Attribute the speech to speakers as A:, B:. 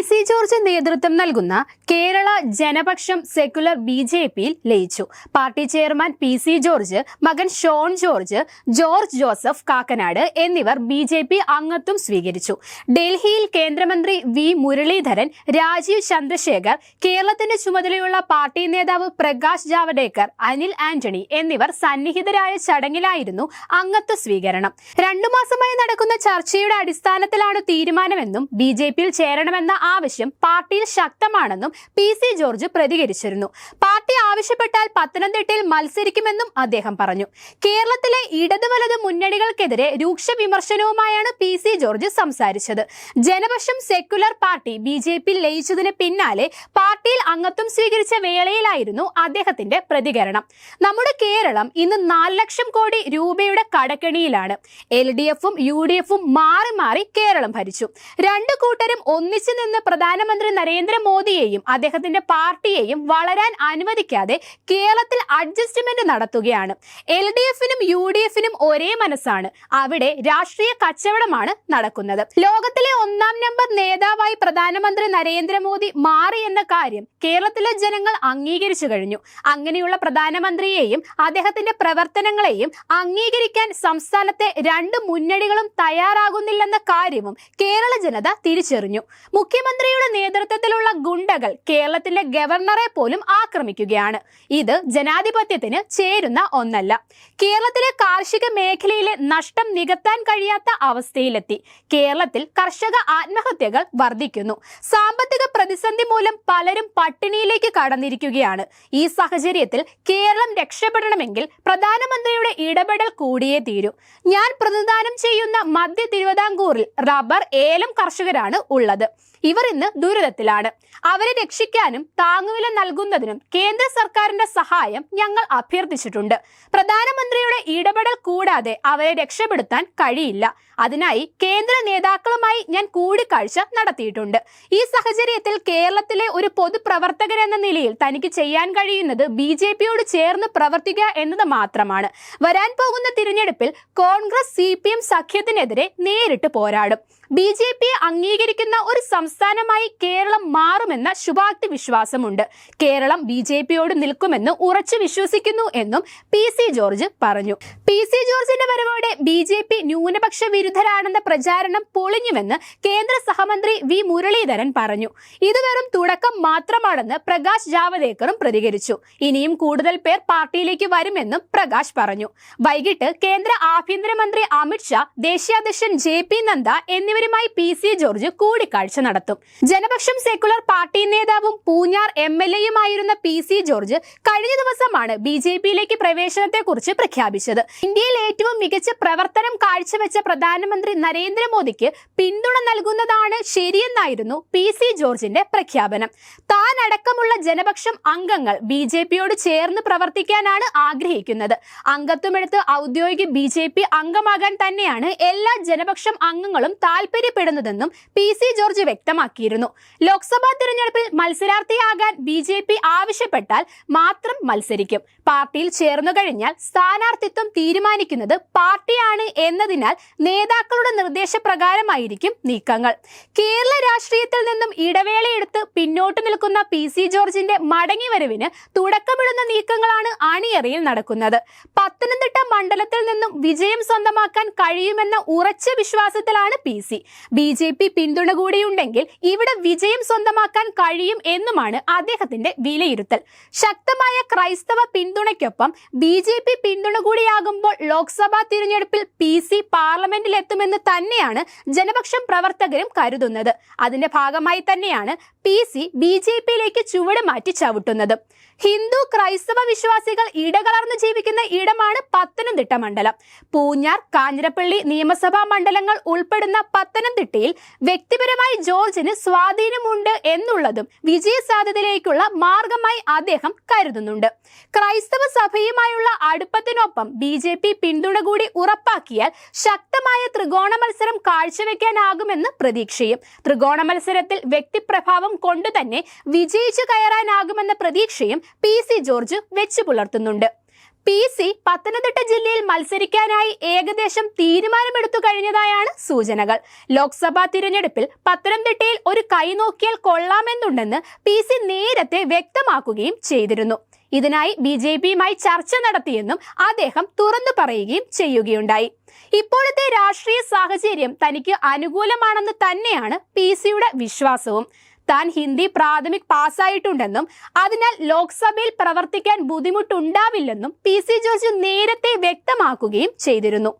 A: C George നേതൃത്വം നൽകുന്ന Kerala Janapaksham secular B J പിയിൽ ലയിച്ചു. Party chairman P C George മകൻ ഷോൺ ജോർജ് ജോർജ് ജോസഫ് കാക്കനാട് എന്നിവർ ബി ജെ പി അംഗത്വം സ്വീകരിച്ചു. ഡൽഹിയിൽ കേന്ദ്രമന്ത്രി വി മുരളീധരൻ രാജീവ് ചന്ദ്രശേഖർ കേരളത്തിന്റെ ചുമതലയുള്ള പാർട്ടി നേതാവ് പ്രകാശ് ജാവഡേക്കർ അനിൽ ആന്റണി എന്നിവർ സന്നിഹിതരായ ചടങ്ങിലായിരുന്നു അംഗത്വ സ്വീകരണം. രണ്ടു മാസമായി നടക്കുന്ന ചർച്ചയുടെ അടിസ്ഥാനത്തിലാണ് തീരുമാനമെന്നും ബി ജെ പിയിൽ ചേരണമെന്ന ആവശ്യം പാർട്ടിയിൽ ശക്തമാണെന്നും പി സി ജോർജ് പ്രതികരിച്ചിരുന്നു. പാർട്ടി ആവശ്യപ്പെട്ടാൽ പത്തനംതിട്ടയിൽ മത്സരിക്കുമെന്നും അദ്ദേഹം പറഞ്ഞു. കേരളത്തിലെ ഇടതു വലത് മുന്നണികൾക്കെതിരെ രൂക്ഷ വിമർശനവുമായാണ് പി സി ജോർജ് സംസാരിച്ചത്. Janapaksham secular party B J P ലയിച്ചതിന് പിന്നാലെ പാർട്ടിയിൽ അംഗത്വം സ്വീകരിച്ച വേളയിലായിരുന്നു അദ്ദേഹത്തിന്റെ പ്രതികരണം. നമ്മുടെ കേരളം ഇന്ന് നാല് ലക്ഷം കോടി രൂപയുടെ കടക്കെണിയിലാണ്. എൽ ഡി എഫും യു ഡി എഫും മാറി മാറി കേരളം ഭരിച്ചു. രണ്ടു കൂട്ടരും ഒന്നിച്ചു നിന്ന് പ്രധാനമന്ത്രി നരേന്ദ്രമോദിയെയും അദ്ദേഹത്തിന്റെ പാർട്ടിയെയും വളരാൻ അനുവദിക്കാതെ കേരളത്തിൽ അഡ്ജസ്റ്റ്മെന്റ് നടത്തുകയാണ്. എൽ ഡി എഫിനും യു ഡി എഫിനും ഒരേ മനസ്സാണ്. അവിടെ രാഷ്ട്രീയ കച്ചവടമാണ് നടക്കുന്നത്. ലോകത്തിലെ ഒന്നാം നമ്പർ നേതാവായി പ്രധാനമന്ത്രി നരേന്ദ്രമോദി മാറി എന്ന കാര്യം കേരളത്തിലെ ജനങ്ങൾ അംഗീകരിച്ചു കഴിഞ്ഞു. അങ്ങനെയുള്ള പ്രധാനമന്ത്രിയെയും അദ്ദേഹത്തിന്റെ പ്രവർത്തനങ്ങളെയും അംഗീകരിക്കാൻ സംസ്ഥാനത്തെ രണ്ട് മുന്നണികളും തയ്യാറാകുന്നില്ലെന്ന കാര്യവും കേരള ജനത തിരിച്ചറിഞ്ഞു. മുഖ്യമന്ത്രിയുടെ നേതൃത്വത്തിലുള്ള ഗുണ്ടകൾ കേരളത്തിലെ ഗവർണറെ പോലും ആക്രമിക്കുകയാണ്. ഇത് ജനാധിപത്യത്തിന് ചേരുന്ന ഒന്നല്ല. കേരളത്തിലെ കാർഷിക മേഖലയിലെ നഷ്ടം നികത്താൻ കഴിയാത്ത അവസ്ഥയിലെത്തി. കേരളത്തിൽ കർഷക ആത്മഹത്യകൾ വർദ്ധിക്കുന്നു. സാമ്പത്തിക പ്രതിസന്ധി മൂലം പലരും പട്ടിണിയിലേക്ക് കടന്നിരിക്കുകയാണ്. ഈ സാഹചര്യത്തിൽ കേരളം രക്ഷപ്പെടണമെങ്കിൽ പ്രധാനമന്ത്രിയുടെ ഇടപെടൽ കൂടിയേ തീരൂ. ഞാൻ പ്രതിദാനം ചെയ്യുന്ന മധ്യ തിരുവിതാംകൂറിൽ റബ്ബർ ഏലം കർഷകരാണ് ഉള്ളത്. ഇവർ ഇന്ന് ദുരിതത്തിലാണ്. അവരെ രക്ഷിക്കാനും താങ്ങുവില നൽകുന്നതിനും കേന്ദ്ര സർക്കാരിന്റെ സഹായം ഞങ്ങൾ അഭ്യർത്ഥിച്ചിട്ടുണ്ട്. പ്രധാനമന്ത്രിയുടെ ഇടപെടൽ കൂടാതെ അവരെ രക്ഷപ്പെടുത്താൻ കഴിയില്ല. അതിനായി കേന്ദ്ര നേതാക്കളുമായി ഞാൻ കൂടിക്കാഴ്ച നടത്തിയിട്ടുണ്ട്. ഈ സാഹചര്യത്തിൽ കേരളത്തിലെ ഒരു പൊതുപ്രവർത്തകൻ എന്ന നിലയിൽ തനിക്ക് ചെയ്യാൻ കഴിയുന്നത് ബി ജെ പിയോട് ചേർന്ന് പ്രവർത്തിക്കുക എന്നത് മാത്രമാണ്. വരാൻ പോകുന്ന തിരഞ്ഞെടുപ്പിൽ കോൺഗ്രസ് സി പി എം സഖ്യത്തിനെതിരെ നേരിട്ട് പോരാടും. ബി ജെ പി അംഗീകരിക്കുന്ന ഒരു സംസ്ഥാനമായി കേരളം മാറുമെന്ന ശുഭാപ്തി വിശ്വാസമുണ്ട്. കേരളം ബി ജെ പിയോട് നിൽക്കുമെന്ന് ഉറച്ചു വിശ്വസിക്കുന്നു എന്നും പി സി ജോർജ് പറഞ്ഞു. പി സി ജോർജിന്റെ വരവോടെ ബി ജെ പി ന്യൂനപക്ഷ വിരുദ്ധരാണെന്ന പ്രചാരണം പൊളിഞ്ഞുവെന്ന് കേന്ദ്ര സഹമന്ത്രി വി മുരളീധരൻ പറഞ്ഞു. ഇത് വെറും തുടക്കം മാത്രമാണെന്ന് പ്രകാശ് ജാവദേക്കറും പ്രതികരിച്ചു. ഇനിയും കൂടുതൽ പേർ പാർട്ടിയിലേക്ക് വരുമെന്നും പ്രകാശ് പറഞ്ഞു. വൈകിട്ട് കേന്ദ്ര ആഭ്യന്തരമന്ത്രി അമിത്ഷാ ദേശീയാധ്യക്ഷൻ ജെ പി നദ്ദ എന്നിവരുമായി പി സി ജോർജ് കൂടിക്കാഴ്ച നടത്തും. ജനപക്ഷം സെക്കുലർ പാർട്ടി നേതാവും പൂഞ്ഞാർ എം എൽ എയുമായിരുന്ന പി സി ജോർജ് കഴിഞ്ഞ ദിവസമാണ് ബി ജെ പിയിലേക്ക് പ്രവേശനത്തെക്കുറിച്ച് പ്രഖ്യാപിച്ചത്. ഇന്ത്യയിൽ ഏറ്റവും മികച്ച പ്രവർത്തനം കാഴ്ചവെച്ച പ്രധാനമന്ത്രി നരേന്ദ്രമോദിക്ക് പിന്തുണ നൽകുന്നതാണ് ശരിയെന്നായിരുന്നു പി സി ജോർജിന്റെ പ്രഖ്യാപനം. താൻ അടക്കമുള്ള ജനപക്ഷം അംഗങ്ങൾ ബി ജെ പിയോട് ചേർന്ന് പ്രവർത്തിക്കാനാണ് ആഗ്രഹിക്കുന്നത്. അംഗത്വമെടുത്ത് ഔദ്യോഗിക ബി ജെ പി അംഗമാകാൻ തന്നെയാണ് എല്ലാ ജനപക്ഷം അംഗങ്ങളും താല്പര്യപ്പെടുന്നതെന്നും പി സി ജോർജ് വ്യക്തമാക്കിയിരുന്നു. ലോക്സഭാ തിരഞ്ഞെടുപ്പിൽ മത്സരാർത്ഥിയാകാൻ ബി ജെ പി ആവശ്യപ്പെട്ടാൽ മാത്രം മത്സരിക്കും. പാർട്ടിയിൽ ചേർന്നു കഴിഞ്ഞാൽ സ്ഥാനാർത്ഥിത്വം തീരുമാനിക്കുന്നത് പാർട്ടിയാണ് എന്നതിനാൽ നേതാക്കളുടെ നിർദ്ദേശപ്രകാരമായിരിക്കും നീക്കങ്ങൾ. കേരള രാഷ്ട്രീയത്തിൽ നിന്നും ഇടവേളയെടുത്ത് പിന്നോട്ട് നിൽക്കുന്ന പി സി ജോർജിന്റെ മടങ്ങിവരവിന് തുടക്കമിടുന്ന നീക്കങ്ങളാണ് അണിയറയിൽ നടക്കുന്നത്. പത്തനംതിട്ട മണ്ഡലത്തിൽ നിന്നും വിജയം സ്വന്തമാക്കാൻ കഴിയുമെന്ന ഉറച്ച വിശ്വാസത്തിലാണ് P C. B J P പിന്തുണ കൂടിയുണ്ടെങ്കിൽ ഇവിടെ വിജയം സ്വന്തമാക്കാൻ കഴിയും എന്നുമാണ് അദ്ദേഹത്തിന്റെ വിലയിരുത്തൽ. ശക്തമായ ക്രൈസ്തവ പിന്തുണയ്ക്കൊപ്പം ബി ജെ പി പിന്തുണ കൂടിയാകുമ്പോൾ ലോക്സഭാ തിരഞ്ഞെടുപ്പിൽ പി സി പാർലമെന്റിലെത്തുമെന്ന് തന്നെയാണ് ജനപക്ഷം പ്രവർത്തകരും കരുതുന്നത്. അതിന്റെ ഭാഗമായി തന്നെയാണ് പി സി ബി ജെ പിയിലേക്ക് ചുവട് മാറ്റി ചവിട്ടുന്നത്. ഹിന്ദു ക്രൈസ്തവ വിശ്വാസികൾ ഇടകലർന്ന് ജീവിക്കുന്ന ഇടമാണ് പത്തനംതിട്ട മണ്ഡലം. പൂഞ്ഞാർ കാഞ്ഞിരപ്പള്ളി നിയമസഭാ മണ്ഡലങ്ങൾ ഉൾപ്പെടുന്ന പത്തനംതിട്ടയിൽ വ്യക്തിപരമായി ജോർജിന് സ്വാധീനമുണ്ട് എന്നുള്ളതും വിജയ സാധ്യതയിലേക്കുള്ള മാർഗമായി അദ്ദേഹം കരുതുന്നുണ്ട്. ക്രൈസ്തവ സഭയുമായുള്ള അടുപ്പത്തിനൊപ്പം ബി ജെ പി പിന്തുണ കൂടി ഉറപ്പാക്കിയാൽ ശക്തമായ ത്രികോണ മത്സരം കാഴ്ചവെക്കാനാകുമെന്ന് പ്രതീക്ഷയും. ത്രികോണ മത്സരത്തിൽ വ്യക്തിപ്രഭാവം കൊണ്ടുതന്നെ വിജയിച്ചു കയറാനാകുമെന്ന പ്രതീക്ഷയും പി സി ജോർജ് വെച്ചു പുലർത്തുന്നുണ്ട്. പി സി പത്തനംതിട്ട ജില്ലയിൽ മത്സരിക്കാനായി ഏകദേശം തീരുമാനമെടുത്തു കഴിഞ്ഞതായാണ് സൂചനകൾ. ലോക്സഭാ തിരഞ്ഞെടുപ്പിൽ പത്തനംതിട്ടയിൽ ഒരു കൈ നോക്കിയാൽ കൊള്ളാമെന്നുണ്ടെന്ന് പി സി നേരത്തെ വ്യക്തമാക്കുകയും ചെയ്തിരുന്നു. ഇതിനായി ബി ജെ പിയുമായി ചർച്ച നടത്തിയെന്നും അദ്ദേഹം തുറന്നു പറയുകയും ചെയ്യുകയുണ്ടായി. ഇപ്പോഴത്തെ രാഷ്ട്രീയ സാഹചര്യം തനിക്ക് അനുകൂലമാണെന്ന് തന്നെയാണ് പി സിയുടെ വിശ്വാസവും. താൻ ഹിന്ദി പ്രാഥമിക് പാസ്സായിട്ടുണ്ടെന്നും അതിനാൽ ലോക്സഭയിൽ പ്രവർത്തിക്കാൻ ബുദ്ധിമുട്ടുണ്ടാവില്ലെന്നും പി സി ജോർജ് നേരത്തെ വ്യക്തമാക്കുകയും ചെയ്തിരുന്നു.